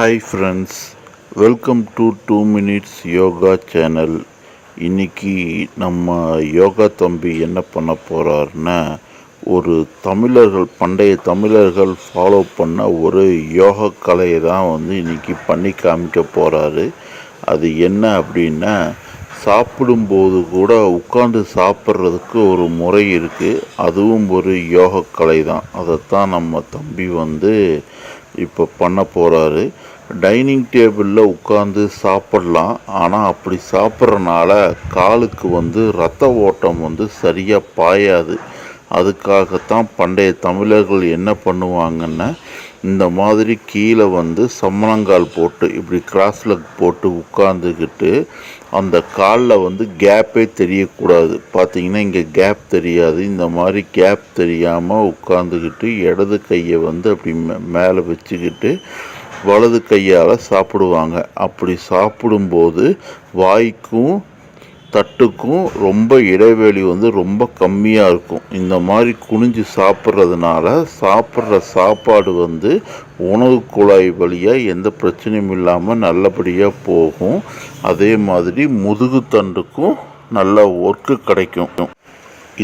Hi friends welcome to two minutes yoga channel இன்னைக்கு நம்ம யோகா தம்பி என்ன பண்ண போகிறாருன்னா ஒரு தமிழர்கள் பண்டைய தமிழர்கள் ஃபாலோ பண்ண ஒரு யோகா கலையை தான் வந்து இன்றைக்கி பண்ணி காமிக்க போகிறாரு அது என்ன அப்படின்னா சாப்பிடும்போது கூட உட்காந்து சாப்பிட்றதுக்கு ஒரு முறை இருக்குது அதுவும் ஒரு யோகக்கலை கலை தான். அதைத்தான் நம்ம தம்பி வந்து இப்போ பண்ண போகிறாரு டைனிங் டேபிளில் உட்காந்து சாப்பிட்லாம். ஆனால் அப்படி சாப்பிட்றனால காலுக்கு வந்து ரத்த ஓட்டம் வந்து சரியாக பாயாது. அதுக்காகத்தான் பண்டைய தமிழர்கள் என்ன பண்ணுவாங்கன்னா இந்த மாதிரி கீழே வந்து சம்மணங்கால் போட்டு இப்படி கிராஸ் லெக் போட்டு உட்காந்துக்கிட்டு அந்த காலில் வந்து கேப்பே தெரியக்கூடாது. பார்த்தீங்கன்னா இங்கே கேப் தெரியாது. இந்த மாதிரி கேப் தெரியாமல் உட்காந்துக்கிட்டு இடது கையை வந்து அப்படி மே- மேலே வச்சுக்கிட்டு வலது கையால் சாப்பிடுவாங்க. அப்படி சாப்பிடும்போது வாய்க்கும் தட்டுக்கும் ரொம்ப இடைவெளி வந்து ரொம்ப கம்மியாக இருக்கும். இந்த மாதிரி குனிஞ்சு சாப்பிட்றதுனால சாப்பிட்ற சாப்பாடு வந்து உணவு குழாய் வழியாக எந்த பிரச்சனையும் இல்லாமல் நல்லபடியாக போகும். அதே மாதிரி முதுகு தண்டுக்கும் நல்ல ஒர்க்கு கிடைக்கும்.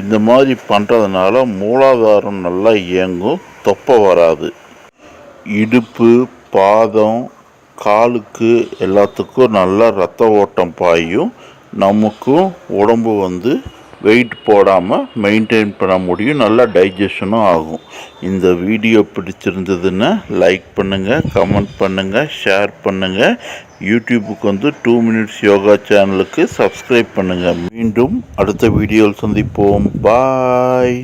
இந்த மாதிரி பண்ணுறதுனால மூலாதாரம் நல்லா இயங்கும். தொப்பை வராது. இடுப்பு பாதம் காலுக்கு எல்லாத்துக்கும் நல்லா ரத்த ஓட்டம் பாயும். நமக்கும் உடம்பு வந்து வெயிட் போடாமல் மெயின்டைன் பண்ண முடியும். நல்லா டைஜஷனும் ஆகும். இந்த வீடியோ பிடிச்சிருந்ததுன்னா லைக் பண்ணுங்கள் கமெண்ட் பண்ணுங்கள் ஷேர் பண்ணுங்கள் யூடியூபுக்கு வந்து டூ மினிட்ஸ் யோகா சேனலுக்கு சப்ஸ்கிரைப் பண்ணுங்கள் மீண்டும் அடுத்த வீடியோவில் சந்திப்போம். பாய்